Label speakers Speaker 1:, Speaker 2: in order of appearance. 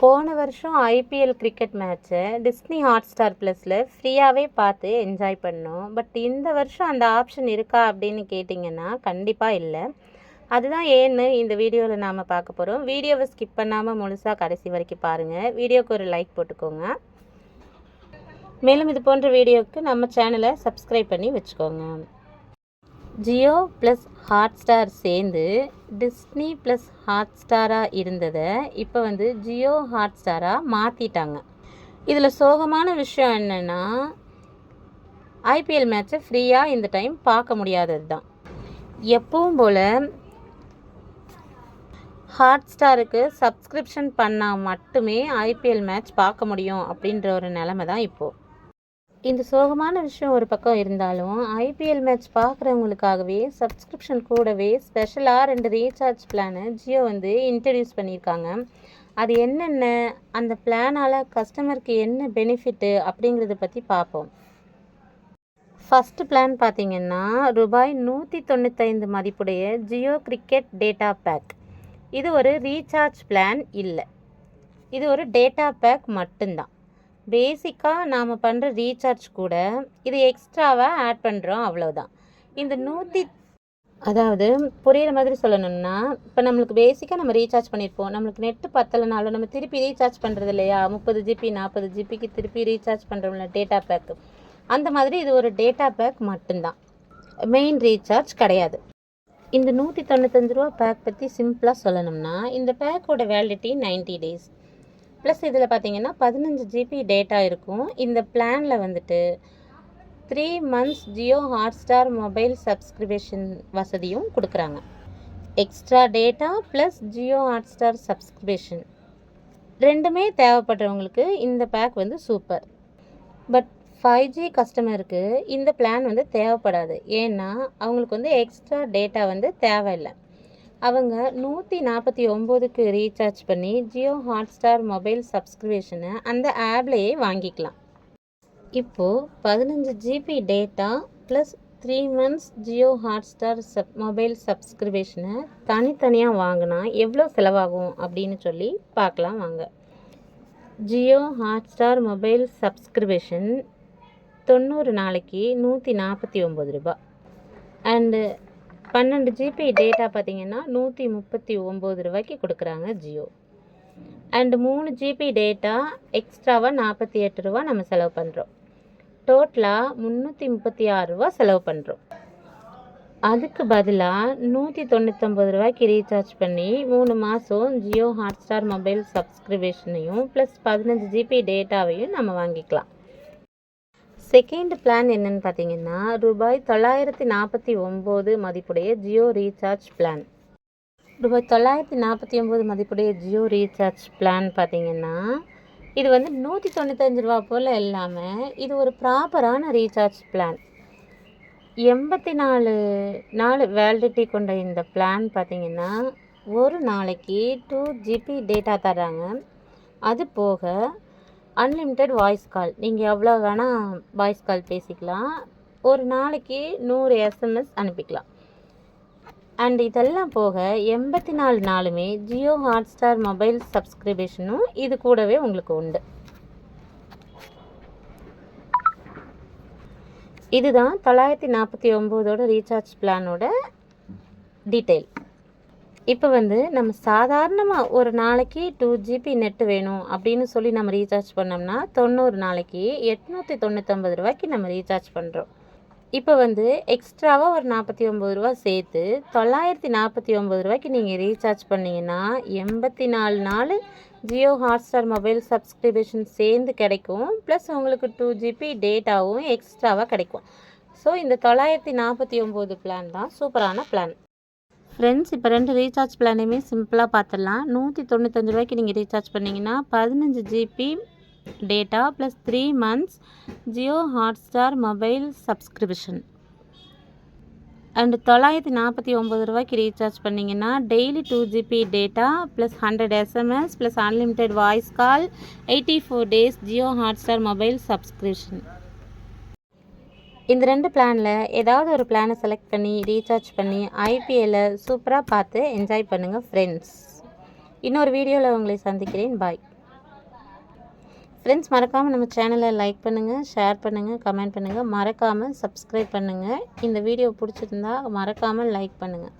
Speaker 1: போன வருஷம் IPL cricket மேட்ச்சை டிஸ்னி ஹாட் ஸ்டார் ப்ளஸில் ஃப்ரீயாகவே பார்த்து என்ஜாய் பண்ணோம். பட் இந்த வருஷம் அந்த ஆப்ஷன் இருக்கா அப்படின்னு கேட்டிங்கன்னா கண்டிப்பாக இல்லை. அதுதான் ஏன்னு இந்த வீடியோவில் நாம் பார்க்க போகிறோம் வீடியோவை ஸ்கிப் பண்ணாமல் முழுசாக கடைசி வரைக்கும் பாருங்கள் வீடியோக்கு ஒரு லைக் போட்டுக்கோங்க. மேலும் இது போன்ற வீடியோவுக்கு நம்ம சேனலை சப்ஸ்கிரைப் பண்ணி வச்சுக்கோங்க. ஜியோ ப்ளஸ் ஹாட் ஸ்டார் சேர்ந்து டிஸ்னி ப்ளஸ் ஹாட் ஸ்டாராக இருந்ததை இப்போ வந்து ஜியோ ஹாட் ஸ்டாராக மாற்றிட்டாங்க இதில் சோகமான விஷயம் என்னென்னா ஐபிஎல் மேட்ச்சை ஃப்ரீயாக இந்த டைம் பார்க்க முடியாதது தான் எப்பவும் போல் ஹாட் ஸ்டாருக்கு சப்ஸ்கிரிப்ஷன் பண்ணால் மட்டுமே ஐபிஎல் மேட்ச் பார்க்க முடியும் அப்படின்ற ஒரு நிலமை தான் இப்போது இந்த சோகமான விஷயம் ஒரு பக்கம் இருந்தாலும் ஐபிஎல் மேட்ச் பார்க்குறவங்களுக்காகவே சப்ஸ்கிரிப்ஷன் கூடவே ஸ்பெஷலாக ரெண்டு ரீசார்ஜ் பிளானை ஜியோ வந்து இன்ட்ரடியூஸ் பண்ணியிருக்காங்க. அது என்னென்ன அந்த பிளானால் கஸ்டமருக்கு என்ன பெனிஃபிட்டு அப்படிங்கிறத பற்றி பார்ப்போம். ஃபஸ்ட்டு பிளான் பார்த்தீங்கன்னா ரூபாய் நூற்றி தொண்ணூத்தைந்து மதிப்புடைய ஜியோ கிரிக்கெட் டேட்டா பேக் இது ஒரு ரீசார்ஜ் பிளான் இல்லை. இது ஒரு டேட்டா பேக் மட்டும்தான். பேசிக்காக நாம் பண்ணுற ரீசார்ஜ் கூட இது எக்ஸ்ட்ராவாக ஆட் பண்ணுறோம் அவ்வளோதான் இந்த நூற்றி அதாவது புரிகிற மாதிரி சொல்லணும்னா இப்போ நம்மளுக்கு பேசிக்காக நம்ம ரீசார்ஜ் பண்ணியிருப்போம் நம்மளுக்கு நெட்டு பத்தலைனாலும் நம்ம திருப்பி ரீசார்ஜ் பண்ணுறது இல்லையா? முப்பது ஜிபி நாற்பது ஜிபிக்கு திருப்பி ரீசார்ஜ் பண்ணுறோம்ல டேட்டா பேக்கு அந்த மாதிரி இது ஒரு டேட்டா பேக் மட்டும்தான். மெயின் ரீசார்ஜ் கிடையாது. இந்த நூற்றி தொண்ணூத்தஞ்சு ரூபா பேக் பற்றி சிம்பிளாக சொல்லணும்னா இந்த பேக்கோட வேலிடிட்டி நைன்ட்டி டேஸ் ப்ளஸ் இதில் பார்த்தீங்கன்னா பதினஞ்சு ஜிபி டேட்டா இருக்கும். இந்த பிளானில் வந்துட்டு three months Jio Hotstar mobile subscription வசதியும் கொடுக்குறாங்க. Extra data plus Jio Hotstar subscription ரெண்டுமே தேவைப்படுறவங்களுக்கு இந்த பேக் வந்து சூப்பர் பட் ஃபைவ் ஜி கஸ்டமருக்கு இந்த பிளான் வந்து தேவைப்படாது. ஏன்னா அவங்களுக்கு வந்து எக்ஸ்ட்ரா டேட்டா வந்து தேவையில்லை. அவங்க நூற்றி நாற்பத்தி ஒம்போதுக்கு ரீசார்ஜ் பண்ணி ஜியோ ஹாட்ஸ்டார் மொபைல் சப்ஸ்கிரிப்ஷனை அந்த ஆப்லேயே வாங்கிக்கலாம். இப்போது பதினஞ்சு GB data plus three months Jio Hotstar sub mobile சப்ஸ்கிரிப்ஷனை தனித்தனியாக வாங்கினா எவ்வளோ செலவாகும் அப்படின்னு சொல்லி பார்க்கலாம் வாங்க. ஜியோ ஹாட்ஸ்டார் மொபைல் சப்ஸ்கிரிப்ஷன் தொண்ணூறு நாளைக்கு நூற்றி நாற்பத்தி ஒம்பது ரூபா அண்டு பன்னெண்டு ஜிபி டேட்டா பார்த்தீங்கன்னா நூற்றி முப்பத்தி ஒம்பது ரூபாய்க்கு கொடுக்குறாங்க ஜியோ. அண்டு மூணு ஜிபி டேட்டா எக்ஸ்ட்ராவாக நாற்பத்தி எட்டு ரூபா நம்ம செலவு பண்ணுறோம் டோட்டலாக முந்நூற்றி முப்பத்தி ஆறு ரூபா செலவு பண்ணுறோம் அதுக்கு பதிலாக நூற்றி தொண்ணூற்றொம்பது ரூபாய்க்கு ரீசார்ஜ் பண்ணி மூணு மாதம் ஜியோ ஹாட்ஸ்டார் மொபைல் சப்ஸ்கிரிபேஷனையும் ப்ளஸ் பதினஞ்சு ஜிபி டேட்டாவையும் நம்ம வாங்கிக்கலாம். செகண்ட் பிளான் என்னன்னு பார்த்தீங்கன்னா ரூபாய் தொள்ளாயிரத்தி நாற்பத்தி ஒம்பது மதிப்புடைய ஜியோ ரீசார்ஜ் பிளான் ரூபாய் தொள்ளாயிரத்தி நாற்பத்தி ஒம்பது மதிப்புடைய ஜியோ ரீசார்ஜ் பிளான் பார்த்தீங்கன்னா இது வந்து நூற்றி தொண்ணூத்தஞ்சு ரூபா போல் இல்லாமல் இது ஒரு ப்ராப்பரான ரீசார்ஜ் பிளான் எண்பத்தி நாலு நாலு வேலிடிட்டி கொண்ட இந்த பிளான் பார்த்தீங்கன்னா ஒரு நாளைக்கு டூ ஜிபி டேட்டா தராங்க அது போக அன்லிமிட்டெட் வாய்ஸ் கால் நீங்கள் எவ்வளோ வேணால் வாய்ஸ் கால் பேசிக்கலாம். ஒரு நாளைக்கு நூறு எஸ்எம்எஸ் அனுப்பிக்கலாம். அண்ட் இதெல்லாம் போக எண்பத்தி நாலு நாளுமே ஜியோ ஹாட்ஸ்டார் மொபைல் சப்ஸ்கிரிப்ஷனும் இது கூடவே உங்களுக்கு உண்டு. இதுதான் தொள்ளாயிரத்தி நாற்பத்தி ஒம்போதோட ரீசார்ஜ் பிளானோட டீட்டெயில் இப்போ வந்து நம்ம சாதாரணமாக ஒரு நாளைக்கு டூ ஜிபி நெட்டு வேணும் அப்படின்னு சொல்லி நம்ம ரீசார்ஜ் பண்ணோம்னா தொண்ணூறு நாளைக்கு எட்நூற்றி தொண்ணூற்றொம்பது ரூபாய்க்கு நம்ம ரீசார்ஜ் பண்ணுறோம் இப்போ வந்து எக்ஸ்ட்ராவாக ஒரு நாற்பத்தி ஒம்பது ரூபா சேர்த்து தொள்ளாயிரத்தி நாற்பத்தி ஒம்பது ரூபாய்க்கு நீங்கள் ரீசார்ஜ் பண்ணிங்கன்னா எண்பத்தி நாலு நாள் ஜியோ ஹாட்ஸ்டார் மொபைல் சப்ஸ்கிரிப்ஷன் சேர்ந்து கிடைக்கும். ப்ளஸ் உங்களுக்கு டூ ஜிபி டேட்டாவும் எக்ஸ்ட்ராவாக கிடைக்கும். ஸோ இந்த தொள்ளாயிரத்தி நாற்பத்தி ஒம்பது பிளான் தான் சூப்பரான பிளான் ஃப்ரெண்ட்ஸ் இப்போ ரெண்டு ரீசார்ஜ் பிளானையுமே சிம்பிளாக பார்த்துடலாம் நூற்றி தொண்ணூத்தஞ்சு ரூபாய்க்கு நீங்கள் ரீசார்ஜ் பண்ணிங்கன்னா பதினஞ்சு GB data plus three months Jio Hotstar mobile subscription and தொள்ளாயிரத்தி நாற்பத்தி ஒம்பது ரூபாய்க்கு ரீசார்ஜ் பண்ணிங்கன்னா daily two GB data plus hundred SMS plus unlimited voice call eighty four days Jio Hotstar mobile subscription இந்த ரெண்டு பிளானில் ஏதாவது ஒரு பிளானை செலக்ட் பண்ணி ரீசார்ஜ் பண்ணி ஐபிஎல்லை சூப்பராக பார்த்து என்ஜாய் பண்ணுங்கள் ஃப்ரெண்ட்ஸ் இன்னொரு வீடியோவில் உங்களை சந்திக்கிறேன். பாய் ஃப்ரெண்ட்ஸ் மறக்காமல் நம்ம சேனலை லைக் பண்ணுங்கள் ஷேர் பண்ணுங்கள் கமெண்ட் பண்ணுங்கள் மறக்காமல் சப்ஸ்கிரைப் பண்ணுங்கள் இந்த வீடியோ பிடிச்சிருந்தா மறக்காமல் லைக் பண்ணுங்கள்